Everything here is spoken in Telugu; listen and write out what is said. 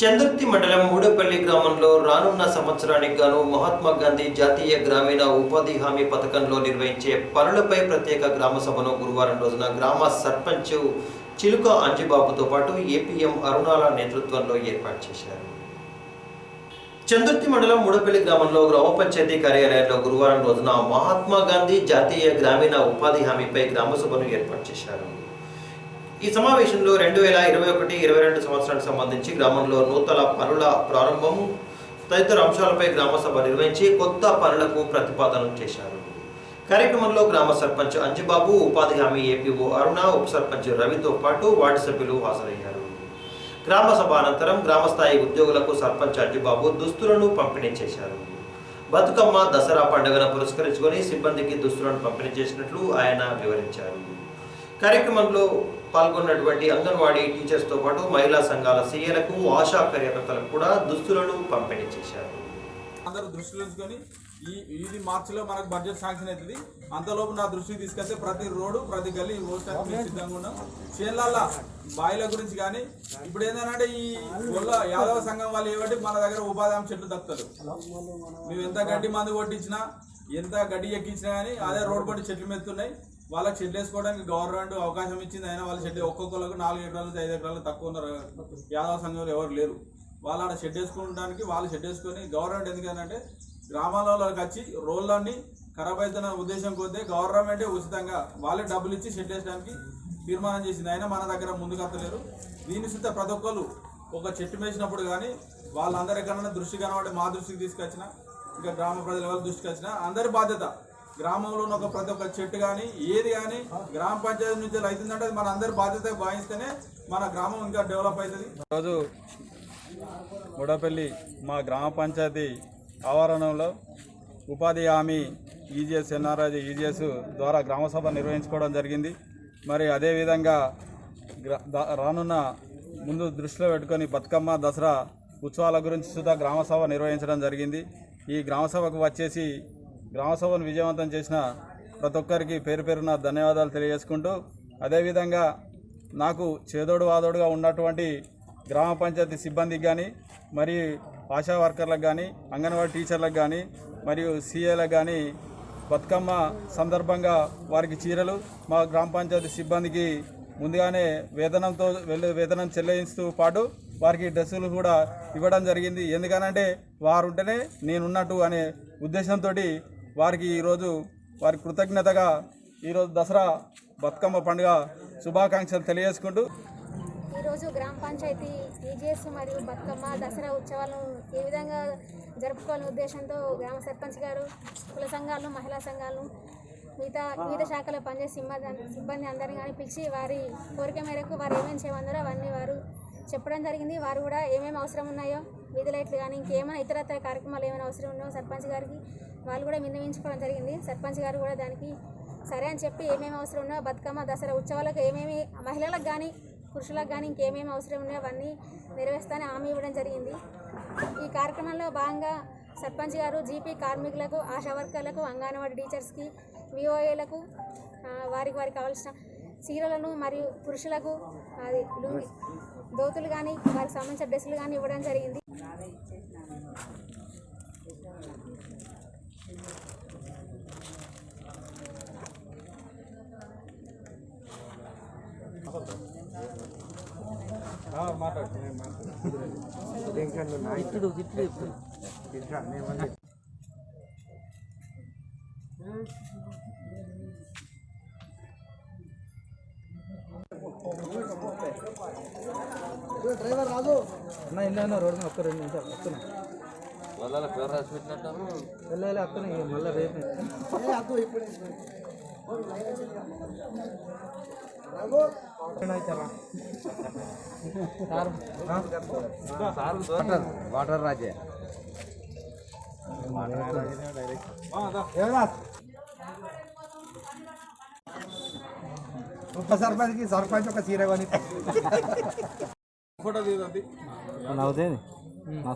చందుర్తి మండలం మూడపల్లి గ్రామంలో రానున్న సంవత్సరానికి గాను మహాత్మా గాంధీ జాతీయ గ్రామీణ ఉపాధి హామీ పథకంలో నిర్వహించే పనులపై ప్రత్యేక గ్రామ సభను గురువారం రోజున గ్రామ సర్పంచ్ చిలుక అంజిబాబుతో పాటు ఏపీఎం అరుణాల నేతృత్వంలో ఏర్పాటు చేశారు. చందుర్తి మండలం మూడపల్లి గ్రామంలో గ్రామ పంచాయతీ కార్యాలయంలో గురువారం రోజున మహాత్మా గాంధీ జాతీయ గ్రామీణ ఉపాధి హామీపై గ్రామ సభను ఏర్పాటు చేశారు. ఈ సమావేశంలో రెండు వేల ఇరవై ఒకటి ఇరవై రెండు సంవత్సరానికి సంబంధించి గ్రామంలో నూతన పనుల ప్రారంభం తదితర అంశాలపై గ్రామ సభ నిర్వహించి కొత్త పనులకు ప్రతిపాదనలు చేశారు. కార్యక్రమంలో గ్రామ సర్పంచ్ అంజబాబు ఉపాధి హామీ ఏపీఓ అరుణ ఉప సర్పంచ్ రవితో పాటు వార్డు సభ్యులు హాజరయ్యారు. గ్రామ సభ అనంతరం గ్రామస్థాయి ఉద్యోగులకు సర్పంచ్ అంజబాబు దుస్తులను పంపిణీ చేశారు. బతుకమ్మ దసరా పండుగను పురస్కరించుకొని సిబ్బందికి దుస్తులను పంపిణీ చేసినట్లు ఆయన వివరించారు. కార్యక్రమంలో పాల్గొన్నటువంటి అంగన్వాడీ టీచర్స్తో పాటు మహిళా సంఘాల సీఏలకు ఆశా కార్యకర్తలకు కూడా దుస్తులను పంపిణీ చేశారు. అందరూ దృష్టిలో ఉంచుకొని ఈ ఇది మార్చిలో మనకు బడ్జెట్ శాంక్షన్ అవుతుంది. అంతలోపు నా దృష్టికి తీసుకెళ్తే ప్రతి రోడ్డు ప్రతి గల్లీ పోస్టానికి మేము సిద్ధంగా ఉన్నాం. చేనులల్లా బాయిల గురించి కానీ ఇప్పుడు ఏంటంటే ఈ గొల్ల యాదవ సంఘం వాళ్ళు ఏమంటే మన దగ్గర ఉపాధి హామీ చెట్లు దక్కుతారు మేము ఎంత గడ్డి మందు కొట్టించినా ఎంత గడ్డి ఎక్కించినా కానీ అదే రోడ్ పట్టి చెట్లు మెత్తున్నాయి వాళ్ళకి షెడ్ వేసుకోవడానికి గవర్నమెంట్ అవకాశం ఇచ్చింది. అయినా వాళ్ళ షెడ్ ఒక్కొక్కరికి నాలుగు ఎకరాలు ఐదు ఎకరాలు తక్కువ ఉన్నారు. యాదవ సంఘంలో ఎవరు లేరు. వాళ్ళు ఆడ షెడ్ వేసుకోవడానికి వాళ్ళు షెడ్ వేసుకొని గవర్నమెంట్ ఎందుకంటే గ్రామాలలోకి వచ్చి రోడ్లన్నీ ఖరాబ్ అవుతున్న ఉద్దేశం కొద్దీ గవర్నమెంటే ఉచితంగా వాళ్ళే డబ్బులు ఇచ్చి షెడ్ వేసడానికి తీర్మానం చేసింది. అయినా మన దగ్గర ముందుకు అత్తలేరు. దీని సుత ప్రతి ఒక్కరు ఒక చెట్టు వేసినప్పుడు కానీ వాళ్ళందరి దృష్టి కనబడి మా దృష్టికి తీసుకొచ్చిన ఇంకా గ్రామ ప్రజల వాళ్ళ దృష్టికి వచ్చిన అందరి బాధ్యత గ్రామంలో ఉన్న ఒక ప్రతి ఒక్క చెట్టు కానీ ఏది కానీ గ్రామ పంచాయతీ నుంచి అవుతుందంటే అది మన అందరి బాధ్యత భావిస్తేనే మన గ్రామం ఇంకా డెవలప్ అవుతుంది. రోజు గుడపల్లి మా గ్రామ పంచాయతీ ఆవరణంలో ఉపాధి హామీ ఈజీఎస్ ఎన్ఆర్ఐ ఈజీఎస్ ద్వారా గ్రామసభ నిర్వహించుకోవడం జరిగింది. మరి అదేవిధంగా గ్రా- రానున్న ముందు దృష్టిలో పెట్టుకొని బతుకమ్మ దసరా ఉత్సవాల గురించి సుధా గ్రామసభ నిర్వహించడం జరిగింది. ఈ గ్రామసభకు వచ్చేసి గ్రామసభను విజయవంతం చేసిన ప్రతి ఒక్కరికి పేరు పేరున ధన్యవాదాలు తెలియజేసుకుంటూ అదేవిధంగా నాకు చేదోడు వాదోడుగా ఉన్నటువంటి గ్రామ పంచాయతీ సిబ్బందికి కానీ మరి ఆశా వర్కర్లకు కానీ అంగన్వాడీ టీచర్లకు కానీ మరియు సీఏలకు కానీ బతుకమ్మ సందర్భంగా వారికి చీరలు మా గ్రామ పంచాయతీ సిబ్బందికి ముందుగానే వేతనంతో వెళ్ళే వేతనం చెల్లిస్తూ పాటు వారికి డ్రెస్సులు కూడా ఇవ్వడం జరిగింది. ఎందుకనంటే వారు ఉంటేనే నేనున్నట్టు అనే ఉద్దేశంతో వారికి ఈరోజు వారి కృతజ్ఞతగా ఈరోజు దసరా బతుకమ్మ పండుగ శుభాకాంక్షలు తెలియజేసుకుంటూ ఈరోజు గ్రామ పంచాయతీ ఈజీఎస్ మరియు బతుకమ్మ దసరా ఉత్సవాలను ఏ విధంగా జరుపుకోవాలనే ఉద్దేశంతో గ్రామ సర్పంచ్ గారు కుల సంఘాలు మహిళా సంఘాలు మిగతా వివిధ శాఖలో పనిచేసే సిబ్బంది సిబ్బంది అందరినీ కానీ పిలిచి వారి కోరిక మేరకు వారు ఏమేమి చేయమన్నారో అవన్నీ వారు చెప్పడం జరిగింది. వారు కూడా ఏమేమి అవసరం ఉన్నాయో వీధి లైట్లు కానీ ఇంకేమైనా ఇతరత్ర కార్యక్రమాలు ఏమైనా అవసరం ఉన్నాయో సర్పంచ్ గారికి వాళ్ళు కూడా విన్నవించుకోవడం జరిగింది. సర్పంచ్ గారు కూడా దానికి సరే అని చెప్పి ఏమేమి అవసరం ఉన్నాయో బతుకమ్మ దసరా ఉత్సవాలకు ఏమేమి మహిళలకు కానీ పురుషులకు కానీ ఇంకేమేమి అవసరం ఉన్నాయో అవన్నీ నెరవేరుస్తానని హామీ ఇవ్వడం జరిగింది. ఈ కార్యక్రమంలో భాగంగా సర్పంచ్ గారు జీపీ కార్మికులకు ఆశా వర్కర్లకు అంగన్వాడీ టీచర్స్కి విఓఏలకు వారికి వారికి కావాల్సిన చీరలను మరియు పురుషులకు అది దోతులు కానీ వారికి సంబంధించిన డ్రెస్సులు కానీ ఇవ్వడం జరిగింది. బాగా ఇచ్చేసినాను ఇట్లు ఇట్లు ఇప్పుడు నేను అన్న ఇల్లు అన్న రోడ్డు మీద ఒక్క రెండు నిమిషాలు వస్తున్నా. వెళ్ళాలి అక్కనే మళ్ళీ రేపు వాటర్ రాజే. ఉప సర్పంచ్కి సర్పంచ్ ఒక చీర కొని ఫోటో అవుతుంది